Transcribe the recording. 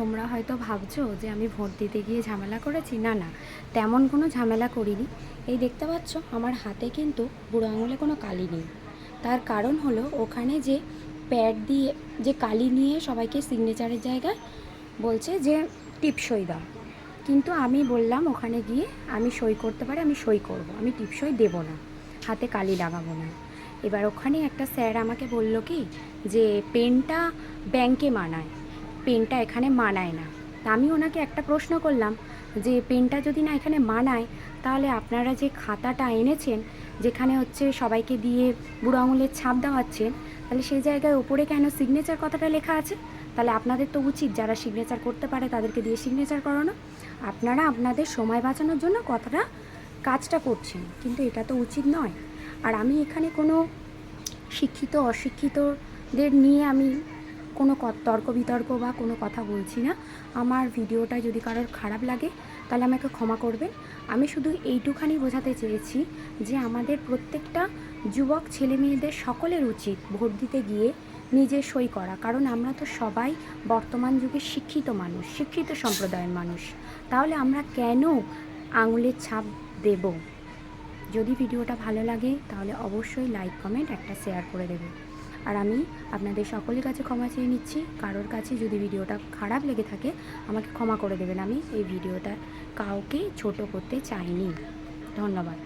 তোমরা হয়তো ভাবছ যে আমি ভোট দিতে গিয়ে ঝামেলা করেছি। না না, তেমন কোনো ঝামেলা করিনি। এই দেখতে পাচ্ছ, আমার হাতে কিন্তু বুড়ো আঙুলে কোনো কালি নেই। তার কারণ হলো ওখানে যে প্যাড দিয়ে, যে কালি নিয়ে সবাইকে সিগনেচারের জায়গায় বলছে যে টিপসই দাও। কিন্তু আমি বললাম ওখানে গিয়ে আমি সই করতে পারি, আমি সই করব। আমি টিপসই দেব না। হাতে কালি লাগাবো না। এবার ওখানে একটা স্যার আমাকে বলল কি, যে পেনটা ব্যাংকে মানায়। পেনটা এখানে মানায় না। তা আমি ওনাকে একটা প্রশ্ন করলাম যে, পেনটা যদি না এখানে মানায়, তাহলে আপনারা যে খাতাটা এনেছেন, যেখানে হচ্ছে সবাইকে দিয়ে বুড়ো আঙুলের ছাপ দেওয়াচ্ছেন, তাহলে সেই জায়গায় ওপরে কেন সিগনেচার কথাটা লেখা আছে? তাহলে আপনাদের তো উচিত যারা সিগনেচার করতে পারে তাদেরকে দিয়ে সিগনেচার করানো। আপনারা আপনাদের সময় বাঁচানোর জন্য কথাটা, কাজটা করছেন, কিন্তু এটা তো উচিত নয়। আর আমি এখানে কোনো শিক্ষিত, অশিক্ষিতদের নিয়ে আমি কোনো তর্ক বিতর্ক বা কোনো কথা বলছি না। আমার ভিডিওটা যদি কারোর খারাপ লাগে, তাহলে আমাকে ক্ষমা করবেন। আমি শুধু এইটুখানি বোঝাতে চেয়েছি যে আমাদের প্রত্যেকটা যুবক ছেলে মেয়েদের সকলের উচিত ভোট দিতে গিয়ে নিজে সই করা। কারণ আমরা তো সবাই বর্তমান যুগে শিক্ষিত মানুষ, শিক্ষিত সম্প্রদায়ের মানুষ। তাহলে আমরা কেন আঙুলের ছাপ দেব? যদি ভিডিওটা ভালো লাগে, তাহলে অবশ্যই লাইক, কমেন্ট একটা শেয়ার করে দেবে আর আমি আপনাদের সকলের কাছে ক্ষমা চেয়ে নিচ্ছি। কারোর কাছে যদি ভিডিওটা খারাপ লেগে থাকে, আমাকে ক্ষমা করে দেবেন। আমি এই ভিডিওটা কাউকে ছোট করতে চাইনি। ধন্যবাদ।